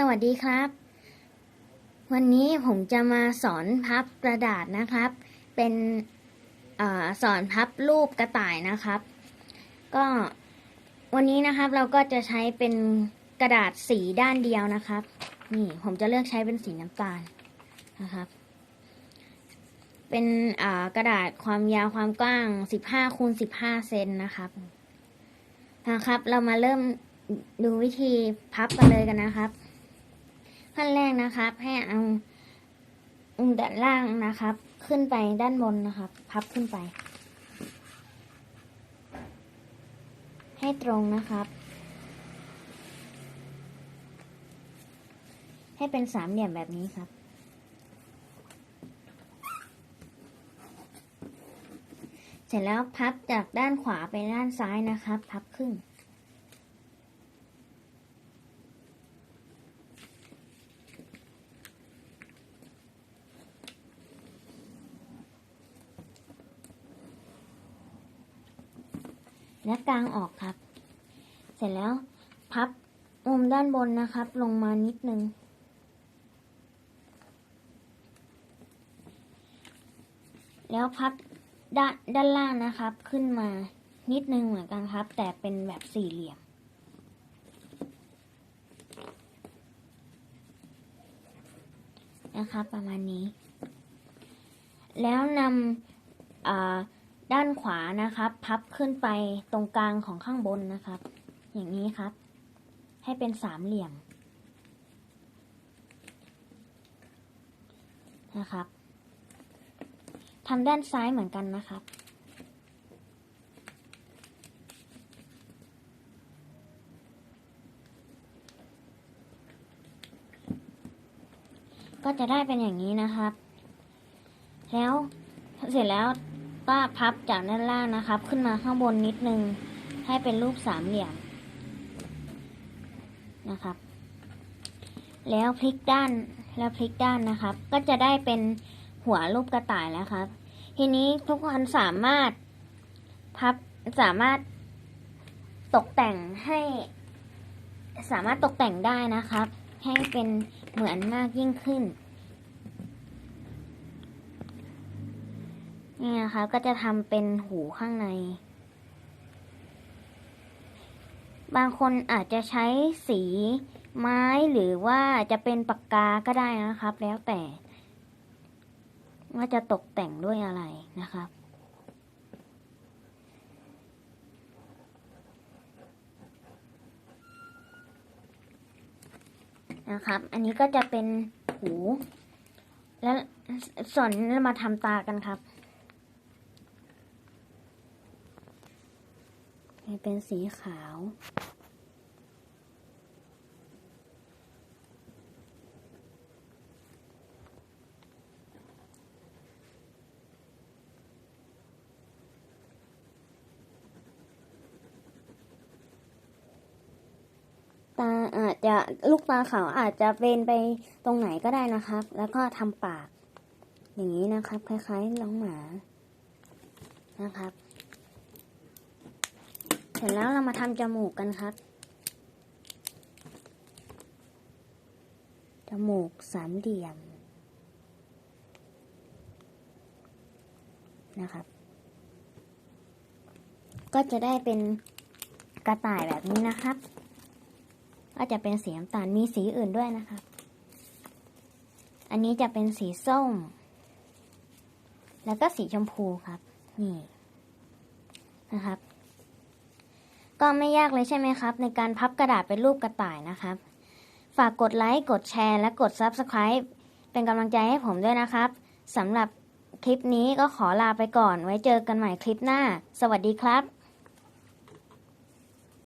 สวัสดีครับ วันนี้ผมจะมาสอนพับกระดาษนะครับ เป็นอสอนพับรูปกระต่ายนะครับ ก็วันนี้นะครับเราก็จะใช้เป็นกระดาษสีด้านเดียวนะครับ นี่ผมจะเลือกใช้เป็นสีน้ำตาลนะครับ เป็นกระดาษความยาวความกว้าง 15คูณ15 เซนนะครับนะครับ เรามาเริ่มดูวิธีพับกันเลยกันนะครับ ขั้นแรกนะครับ ให้เอาอุมด้านล่างนะครับ ขึ้นไปด้านบนนะครับ พับขึ้นไป ให้ตรงนะครับ ให้เป็นสามเหลี่ยมแบบนี้ครับเสร็จแล้วพับจากด้านขวาไปด้านซ้ายนะครับ พับครึ่ง และกางออกครับ เสร็จแล้วพับมุมด้านบนนะครับ ลงมานิดนึง แล้วพับด้านด้านล่างนะครับ ขึ้นมานิดนึงเหมือนกันครับ แต่เป็นแบบสี่เหลี่ยม นะครับ ประมาณนี้ แล้วนำอ่า ด้านขวานะครับ พับขึ้นไปตรงกลางของข้างบนนะครับ อย่างนี้ครับ ให้เป็นสามเหลี่ยมนะครับทำด้านซ้ายเหมือนกันนะครับ ก็จะได้เป็นอย่างนี้นะครับ แล้วเสร็จแล้ว ก็พับจากด้านล่างนะครับ ขึ้นมาข้างบนนิดนึง ให้เป็นรูปสามเหลี่ยมนะครับ แล้วพลิกด้านแล้วพลิกด้านนะครับ ก็จะได้เป็นหัวรูปกระต่ายแล้วครับ ทีนี้ทุกคนสามารถพับสามารถตกแต่งให้ สามารถตกแต่งได้นะครับ ให้เป็นเหมือนมากยิ่งขึ้น นี่นะคะก็จะทำเป็นหูข้างใน บางคนอาจจะใช้สีไม้หรือว่าจะเป็นปากกาก็ได้นะครับ แล้วแต่ว่าจะตกแต่งด้วยอะไรนะครับนะครับ อันนี้ก็จะเป็นหู แล้วส่วนเรามาทำตากันครับ เป็นสีขาว ตาอาจจะลูกตาขาวอาจจะเป็นไปตรงไหนก็ได้นะครับ แล้วก็ทำปาก อย่างนี้นะครับ คล้ายๆน้องหมานะครับ เสร็จแล้วเรามาทำจมูกกันครับ จมูกสามเหลี่ยม นะครับ ก็จะได้เป็นกระต่ายแบบนี้นะครับ ก็จะเป็นสีน้ำตาลมีสีอื่นด้วยนะครับ อันนี้จะเป็นสีส้ม แล้วก็สีชมพูครับ นี่นะครับ ก็ไม่ยากเลยใช่ไหมครับ ในการพับกระดาษเป็นรูปกระต่ายนะครับ ฝากกดไลค์ กดแชร์ และกด Subscribe เป็นกำลังใจให้ผมด้วยนะครับสำหรับคลิปนี้ก็ขอลาไปก่อน ไว้เจอกันใหม่คลิปหน้า สวัสดีครับ